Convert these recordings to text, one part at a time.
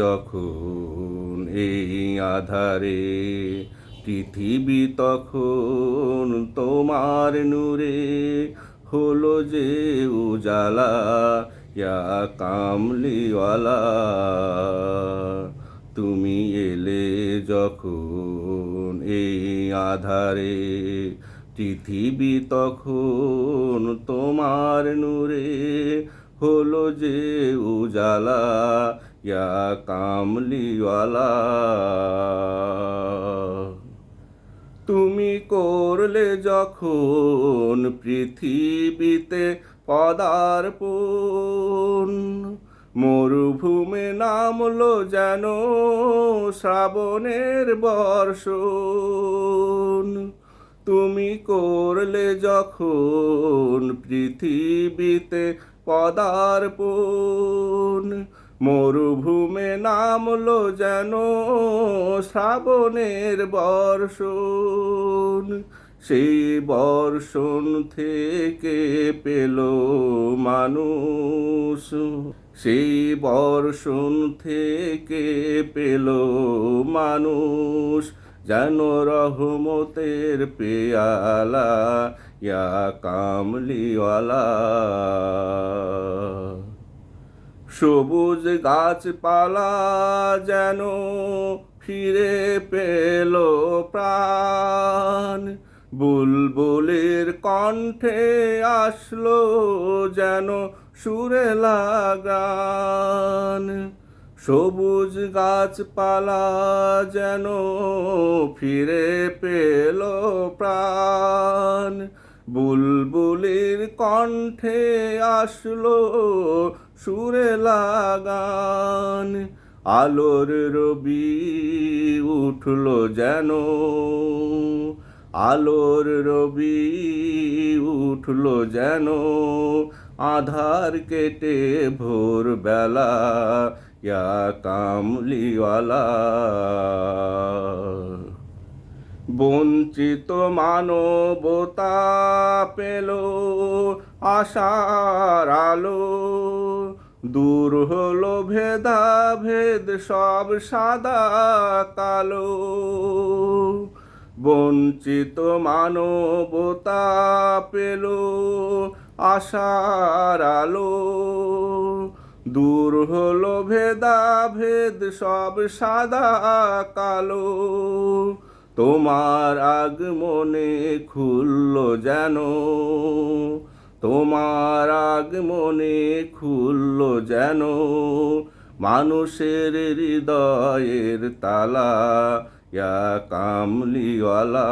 যখন এই আধারে পৃথিবী তখন তোমার নূরে হলো যে উজালা, ইয়া কামলিওয়ালা। তুমি এলে যখন এই আধারে পৃথিবী তখন তোমার নূরে হলো যে উজালা ইয়া কামলিওয়ালা তুমি করলে যখন পৃথিবীতে পদার্পণ, মরুভূমে নামলো যেন শ্রাবণের বর্ষণ। তুমি করলে যখন পৃথিবীতে পদার্পণ মরুভূমে নামলো যেন শ্রাবণের বর্ষণ। সেই বর্ষণ থেকে পেল মানুষ। সেই বর্ষণ থেকে পেল মানুষ। যেন রহমতের পেয়ালা, ইয়া কামলিওয়ালা। সবুজ গাছপালা যেন ফিরে পেল প্রাণ। বুলবুলের কণ্ঠে আসলো যেন সুরে লাগান। সবুজ গাছপালা যেন ফিরে পেল প্রাণ। বুলবুলির কণ্ঠে আসলো সুরে লাগান। আলোর রবি উঠল যেন। আলোর রবি উঠল যেন। আধার কেটে ভোর বেলা ইয়া কামলিওয়ালা। বঞ্চিত মানবতা পেল আশার আলো। দূর হলো ভেদাভেদ, সব সাদা কালো। বঞ্চিত মানবতা পেল আশার আলো। দূর হলো ভেদাভেদ, সব সাদা কালো। তোমার আগমনে খুলল যেন, তোমার আগমনে খুলল যেন, মানুষের হৃদয়ের তালা ইয়া কামলিওয়ালা।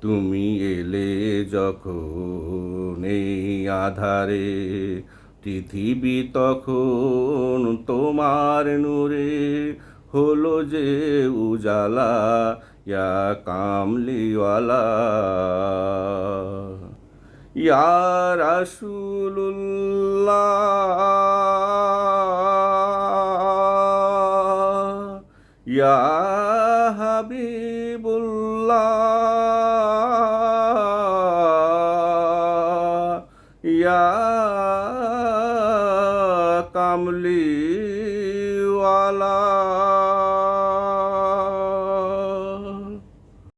তুমি এলে যখন এই আধারে, পৃথিবী তখন তোমার নূরে হলো যে উজালা ইয়া কামলিওয়ালা। ইয়া রাসূলুল্লাহ ইয়া হাবিবুল্লাহ ইয়া কামলিওয়ালা।